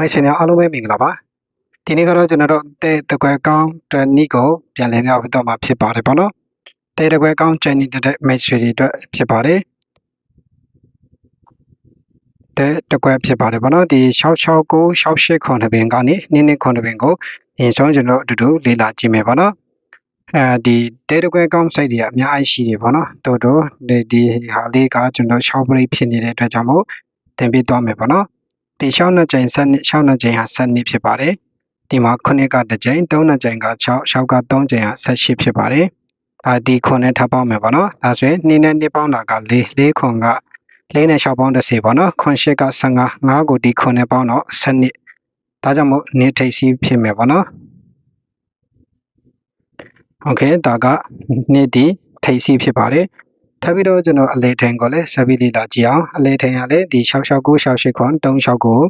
မိုက်ရှင်များအားလုံးပဲမင်္ဂလာပါဒီနေ့ကတော့ကျွန်တော်တို့တဲတကွယ်ကောင်းတနီကိုပြန်လည်ပြတော့မှာဖြစ်ပါတယ်ပေါ့နော်တဲတကွယ်ကောင်းချန်နီတဲ့မိတ်ဆွေတွေအတွက်ဖြစ်ပါတယ်တဲတကွယ်ဖြစ်ပါတယ်ပေါ့နော်ဒီ669 68ခွန်တပင်ကနေနင်းနင်းခွန်တပင်ကိုအရင်ဆုံးကျွန်တော်တို့အတူတူလေ့လာကြည့်မယ်ပေါ့နော်အဲဒီတဲတကွယ်ကောင်း site တွေကအများကြီးရှိတယ်ပေါ့နော်တို့တို့ဒီဒီဟာလေးကကျွန်တော်6 break ဖြစ်နေတဲ့အတွက်ကြောင့်မို့တင်ပြသွားမယ်ပေါ့နော် ဒီ6နှစ်ကြိမ်7နှစ်6နှစ်ကြိမ်ဟာ7နှစ်ဖြစ်ပါတယ်ဒီမှာ9ကတစ်ကြိမ်3နှစ်ကြိမ်က6 6က3ကြိမ်ဟာ18ဖြစ်ပါတယ်အာဒီခွန်နဲ့ထပ်ပေါင်းမယ်ပေါ့နော်ဒါဆိုရင်2နဲ့2ပေါင်းတာက4 4ခွန်က4နဲ့6ပေါင်း30ပေါ့နော်ခွန်8က15 5ကိုဒီခွန်နဲ့ပေါင်းတော့7နှစ်ဒါကြောင့်မို့နေထိပ်စီးဖြစ်မယ်ပေါ့နော်โอเคဒါကနေ့ဒီထိပ်စီးဖြစ်ပါတယ်ထ ပ်ပြီးတော့ကျွန်တော်အလေထင်ကိုလည်းဆက်ပြီးလေ့လာကြည့်အောင်အလေထင်ကလည်းဒီ669 68ခွန်36ကို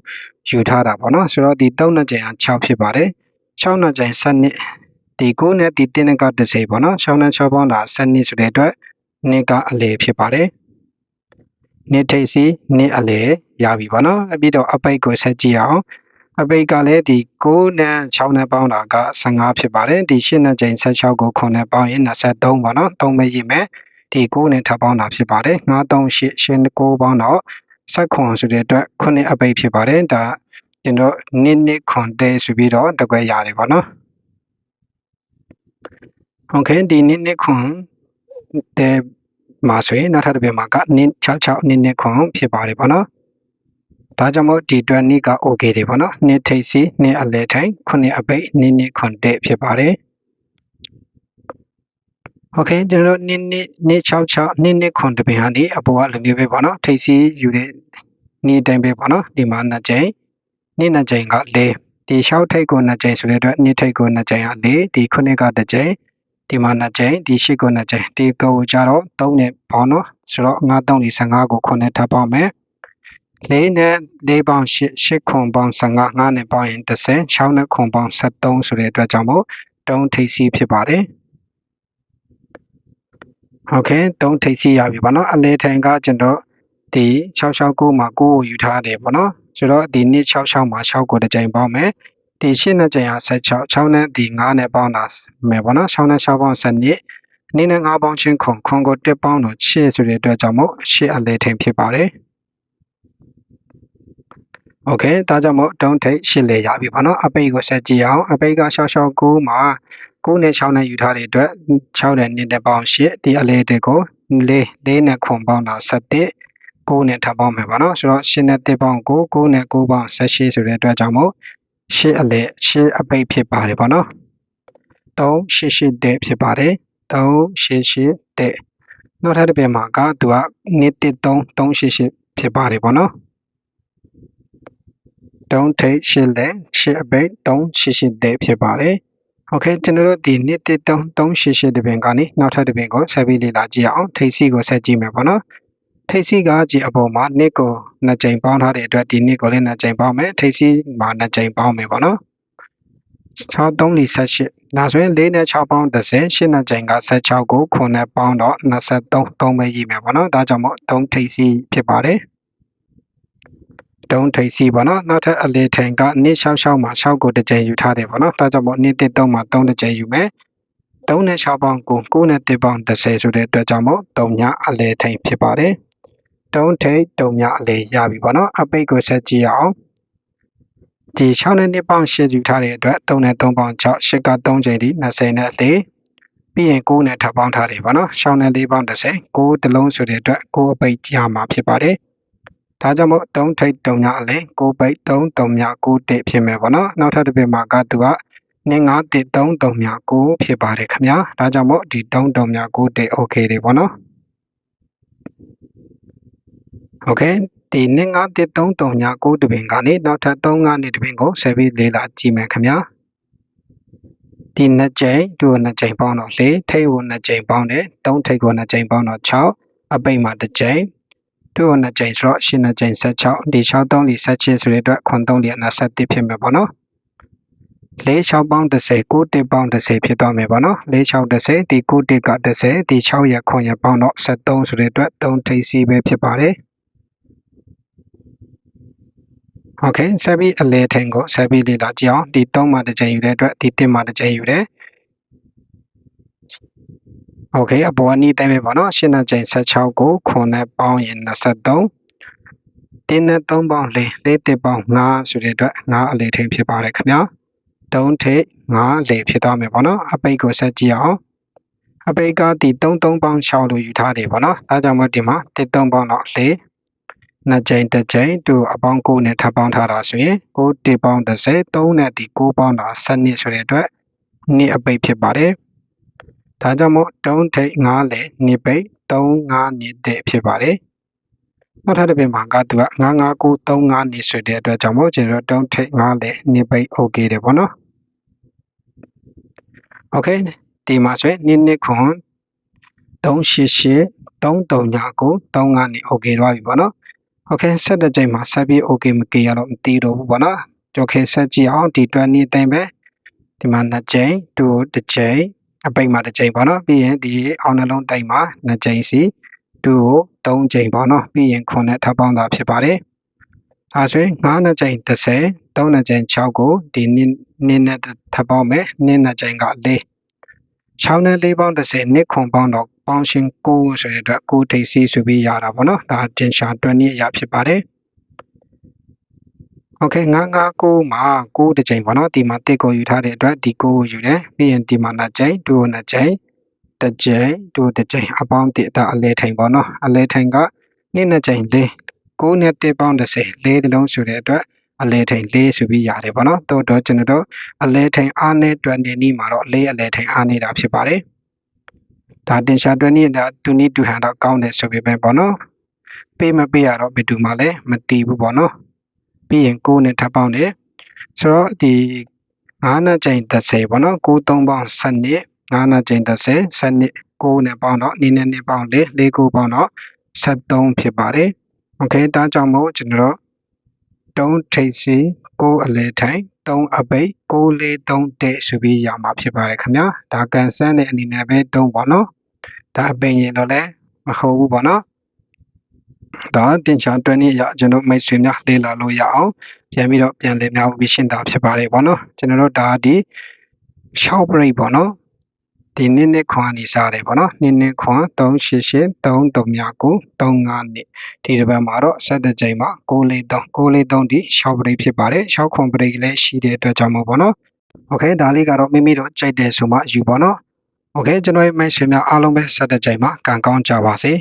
ယူထားတာပေါ့နော်ဆိုတော့ဒီ3နှစ်ကြိမ်က6ဖြစ်ပါတယ်6နှစ်ကြိမ်7နှစ်ဒီ9နဲ့ဒီ10က30ပေါ့နော်6နဲ့6ပေါင်းတာ7နှစ်ဆိုတဲ့အတွက်နှစ်ကအလေဖြစ်ပါတယ်နှစ်ထိပ်စီနှစ်အလေရပြီပေါ့နော်အပြီးတော့အပိတ်ကိုဆက်ကြည့်အောင်အပိတ်ကလည်းဒီ9နဲ့6နဲ့ပေါင်းတာက15ဖြစ်ပါတယ်ဒီ8နဲ့ကြိမ်16ကို9နဲ့ပေါင်းရင်23ပေါ့နော်3ပဲရေးမယ် ဒီ9နဲ့ထပ်ပေါင်းတာဖြစ်ပါတယ်9 3 8 8 9ပေါင်းတော့7ခွန်ဆိုတဲ့အတွက်9အပိတ်ဖြစ်ပါတယ်ဒါကျွန်တော်နိနိခွန်တဲ့ဆိုပြီးတော့တကွဲရတယ်ပေါ့နော်ဟုတ်ကဲ့ဒီနိနိခွန်တဲ့မှာဆိုရင်နောက်ထပ်တစ်ပြက်မှာကနိ66နိနိခွန်ဖြစ်ပါတယ်ပေါ့နော်ဒါကြောင့်မို့ဒီအတွက်နိက okay တွေပေါ့နော်နိထိတ်စီနိအလဲထိုင်9အပိတ်နိနိခွန်တဲ့ဖြစ်ပါတယ် โอเคကျွန်တော်တို့နှစ်နှစ်နှစ်66နှစ်နှစ်ခွန်တပင်ဟာဒီအပေါ်ကလိုမျိုးပဲပေါ့နော်ထိပ်စီယူတဲ့နေ့တိုင်းပဲပေါ့နော်ဒီမှာနှစ်ကြိမ်နေ့နှစ်ကြိမ်က၄ဒီရှောက်ထိပ်ကိုနှစ်ကြိမ်ဆိုတဲ့အတွက်နေ့ထိပ်ကိုနှစ်ကြိမ်က၄ဒီခုနှစ်ကတစ်ကြိမ်ဒီမှာနှစ်ကြိမ်ဒီရှစ်ကိုနှစ်ကြိမ်ဒီကိုကြတော့3နဲ့ပေါ့နော်ဆိုတော့9 3 15ကိုခုနှစ်ထပ်ပေါင်းမယ်၄နဲ့၄ပေါင်း၈၈ခွန်ပေါင်း15 5နဲ့ပေါင်းရင်30 6နဲ့ခွန်ပေါင်း73ဆိုတဲ့အတွက်ကြောင့်မို့တုံးထိပ်စီဖြစ်ပါတယ် โอเคတုံးထိပ်စီရပြီပေါ့နော်အလဲထိုင်ကကျွန်တော်ဒီ669မှာ9ကိုယူထားတယ်ပေါ့နော်ဆိုတော့ဒီနှစ်66မှာ6ကိုတစ်ကြိမ်ပေါင်းမယ်ဒီ8နဲ့ကြိမ်ဟာ16 6နဲ့ဒီ9နဲ့ပေါင်းတာမယ်ပေါ့နော်6နဲ့6ပေါင်း7နှစ်နေ့နဲ့9ပေါင်းချင်းခွန်ခွန်ကို1ပေါင်းတော့8ဆိုတဲ့အတွက်ကြောင့်မို့8အလဲထိန်ဖြစ်ပါတယ်โอเคဒါကြောင့်မို့တုံးထိတ်ရှစ်လေရပြီပေါ့နော်အပိတ်ကိုဆက်ကြည့်အောင်အပိတ်က669မှာ 9နဲ့6နဲ့ယူထားတဲ့အတွက်6နဲ့2နဲ့ပေါင်း8ဒီအလဲတွေကို4 4နဲ့ခွန်ပေါင်းတာ7 9နဲ့ထပ်ပေါင်းမယ်ပါနော်ဆိုတော့8နဲ့1ပေါင်း9 9နဲ့9ပေါင်း18ဆိုတဲ့အတွက်ကြောင့်မို့8အလဲ8အပိတ်ဖြစ်ပါတယ်ပေါ့နော်3 8 8တဲ့ဖြစ်ပါတယ်3 8 8တဲ့နောက်ထပ်တစ်ပြင်မှာကသူက2 1 3 3 8 8ဖြစ်ပါတယ်ပေါ့နော်3ထိတ်8လဲ8အပိတ်3 8 8တဲ့ဖြစ်ပါတယ် โอเคကျွန်တော်တို့ဒီ2 1 3 3 8 8တပင်ကနေနောက်ထပ်တပင်ကိုဆက်ပြီးလေ့လာကြည့်အောင်ထိတ်စီကိုဆက်ကြည့်မယ်ပေါ့နော်ထိပ်စီကကြည်အပေါ်မှာနှစ်ကိုနှစ်ကြိမ်ပေါင်းထားတဲ့အတွက်ဒီနှစ်ကိုလည်းနှစ်ကြိမ်ပေါင်းမယ်ထိပ်စီမှာနှစ်ကြိမ်ပေါင်းမယ်ပေါ့နော်6 3 4 18ဒါဆိုရင်4နဲ့6ပေါင်း30 8နဲ့ကြိမ်က16ကို9နဲ့ပေါင်းတော့23 3ပဲရေးမယ်ပေါ့နော်ဒါကြောင့်မို့3ထိပ်စီဖြစ်ပါတယ် တုံးထိပ်စီပေါ့နော်နောက်ထပ်အလေထိန်ကနှစ်66မှာ6ကိုတစ်ကြိမ်ယူထားတယ်ပေါ့နော်ဒါကြောင့်မို့နှစ်3မှာ3တစ်ကြိမ်ယူမယ်3နဲ့6ပေါင်း9 9နဲ့1ပေါင်း30ဆိုတဲ့အတွက်ကြောင့်မို့3ညအလေထိန်ဖြစ်ပါတယ်တုံးထိတ်တုံများအလေရပြီပေါ့နော်အပိတ်ကိုဆက်ကြည့်အောင်ဒီ6နဲ့2ပေါင်း8ယူထားတဲ့အတွက်3နဲ့3ပေါင်း6 8က3ချိန်ဒီ20နဲ့4ပြီးရင်9နဲ့ထပ်ပေါင်းထားတယ်ပေါ့နော်6နဲ့4ပေါင်း30 9တလုံးဆိုတဲ့အတွက်9အပိတ်ရမှာဖြစ်ပါတယ် ဒါကြောင့်မို့3ထိပ်3ညအလဲ6ပိတ်3 3ည6တိဖြစ်မယ်ပေါ့နော်နောက်ထပ်တစ်ပိတ်မှာကသူက9တိ3 3ည6ဖြစ်ပါတယ်ခင်ဗျာဒါကြောင့်မို့ဒီ3 3ည6တိ okay တွေပေါ့နော် okay ဒီ9တိ3 3ည6တပင်ကနေနောက်ထပ်3ကနေတပင်ကိုဆက်ပြီးလေးလာကြည့်မယ်ခင်ဗျာဒီနှစ်ကြိမ်ဒူနှစ်ကြိမ်ပေါင်းတော့၄ထိပ်ကိုနှစ်ကြိမ်ပေါင်းတယ်၃ထိပ်ကိုနှစ်ကြိမ်ပေါင်းတော့6အပိတ်မှာတစ်ကြိမ် ဒုနှစ်ကြိမ်ဆိုတော့8နှစ်ကြိမ်16ဒီ6 3 4 16ဆိုတဲ့အတွက်ခွန်3 4 21ဖြစ်မယ်ပေါ့နော်၄6ပေါင်း30 9တစ်ပေါင်း30ဖြစ်သွားမယ်ပေါ့နော်၄6 30ဒီ9တစ်က30ဒီ6ရက်ခွန်ရက်ပေါင်းတော့73ဆိုတဲ့အတွက်3ထိပ်စီပဲဖြစ်ပါတယ် โอเคဆက်ပြီးအလဲထိန်ကိုဆက်ပြီးလေ့လာကြည့်အောင်ဒီ3မှာတစ်ချိန်ယူတဲ့အတွက်ဒီ1မှာတစ်ချိန်ယူတယ် โอเคအပေါ်ကနေတိုင်းပဲပေါ့နော်ရှင်းတဲ့ချိန်16ကို9နဲ့ပေါင်းရင်23တင်းနဲ့3ပေါင်း4 4တစ်ပေါင်း5ဆိုတဲ့အတွက်5အလေထိန်ဖြစ်ပါတယ်ခင်ဗျာ3ထိပ်5လေဖြစ်သွားမယ်ပေါ့နော်အပိတ်ကိုဆက်ကြည့်အောင်အပိတ်ကဒီ3 3ပေါင်း6လို့ယူထားတယ်ပေါ့နော်ဒါကြောင့်မို့ဒီမှာ1 3ပေါင်းတော့4နှစ်ကြိမ်တစ်ကြိမ်သူအပေါင်း9နဲ့ထပ်ပေါင်းထားတာဆိုရင်9တစ်ပေါင်း30 3နဲ့ဒီ9ပေါင်းတာ7ဆိုတဲ့အတွက်နှစ်အပိတ်ဖြစ်ပါတယ် ဒါကြောင့်မို့3ထိပ်5လေနှစ်ပိတ်3 5နှစ်တဲ့ဖြစ်ပါတယ်နောက်ထပ်တစ်ပြင်မှာကသူက95935နေဆိုတဲ့အတွက်ကြောင့်မို့ကျွန်တော်တုံးထိတ်9လေနေပိတ် okay တယ်ပေါ့နော် okay ဒီမှာဆိုရင်နင်းနစ်ခွန်388 339 35နေ okay သွားပြီပေါ့နော် okay ဆက်တဲ့ချိန်မှာဆက်ပြီး okay မကြေရတော့မသိတော့ဘူးပေါ့နော်ကြောက်ခဲဆက်ကြည့်အောင်ဒီတွက်နေတိုင်းပဲဒီမှာနှစ်ချိန်တူတစ်ချိန် အပိတ်မှာတစ်ချိန်ပေါ့နော်ပြီးရင်ဒီအောင်နှလုံးတိုင်းမှာနှစ်ချိန်စီ2ကို3ချိန်ပေါ့နော်ပြီးရင်9နဲ့ထပ်ပေါင်းတာဖြစ်ပါတယ်အဲဆိုရင်9နှစ်ချိန်30 3နှစ်ချိန်6ကိုဒီနင်းနင်းနဲ့ထပ်ပေါင်းမယ်နင်းနှစ်ချိန်က4 6နဲ့4ပေါင်း30နှစ်ခွန်ပေါင်းတော့ပေါင်းရှင်9ဆိုတဲ့အတွက်9ထိပ်စီဆိုပြီးရတာပေါ့နော်ဒါတင်ရှာတွက်နည်းအရာဖြစ်ပါတယ် โอเค959မှာ9တစ်ချိန်ပေါ့နော်ဒီမှာတစ်ကိုယူထားတဲ့အတွက်ဒီ9ကိုယူတယ်ပြီးရင်ဒီမှာနှစ်ချိန်2ကိုနှစ်ချိန်တစ်ကြိမ်ဒုတစ်ကြိမ်အပေါင်းတစ်ဒါအလဲထိုင်ပေါ့နော်အလဲထိုင်ကနှစ်နှစ်ကြိမ်၄9နဲ့တစ်ပေါင်း30၄တလုံးဆိုတဲ့အတွက်အလဲထိုင်၄ဆိုပြီးရတယ်ပေါ့နော်တိုးတော့ကျွန်တော်တို့အလဲထိုင်အားနဲ့တွက်နေနီးမှာတော့၄အလဲထိုင်အားနေတာဖြစ်ပါတယ်ဒါတင်ရှာတွက်နေတာတူနီတူဟန်တော့ကောင်းတယ်ဆိုပေမဲ့ပေါ့နော်ပေးမပေးရတော့ဘယ်သူမှလည်းမတီးဘူးပေါ့နော် ပြီးရင်9နဲ့ထပ်ပေါင်းတယ်ဆိုတော့ဒီ9နဲ့ချိန်30ပေါ့နော်9 3ပေါင်း7 9နဲ့ချိန်30 7 9နဲ့ပေါင်းတော့နည်းနည်းနဲ့ပေါင်း4 4 9ပေါင်းတော့73ဖြစ်ပါတယ်โอเคဒါကြောင့်မို့ကျွန်တော်တို့3ထိပ်စီ9အလဲထိုင်3အပိတ်6 4 3တဲ့ဆိုပြီးရမှာဖြစ်ပါတယ်ခင်ဗျာဒါကန်ဆန်းတဲ့အနေနဲ့ပဲ3ပေါ့နော်ဒါအပိတ်ရင်တော့လည်းမဟုတ်ဘူးပေါ့နော် ဒါတင်ချာတွဲနည်းအရကျွန်တော်မိတ်ဆွေများလေ့လာလို့ရအောင်ပြန်ပြီးတော့ပြန်လည်များပြီးရှင်းတာဖြစ်ပါတယ်ပေါ့နော်ကျွန်တော်တို့ဒါဒီ6 break ပေါ့နော်ဒီနည်းနည်းခွန်နေစားတယ်ပေါ့နော်နည်းနည်းခွန်388 339 35နှစ်ဒီတစ်ပတ်မှာတော့ဆက်တဲ့ချိန်မှာ643 643ဒီ6 break ဖြစ်ပါတယ်6ခွန် break လည်းရှိတဲ့အတွက်ကြောင့်မို့ပေါ့နော်โอเคဒါလေးကတော့မိမိတို့ကြိုက်တယ်ဆိုမှယူပေါ့နော်โอเคကျွန်တော်ရဲ့မိတ်ဆွေများအားလုံးပဲဆက်တဲ့ချိန်မှာကံကောင်းကြပါစေ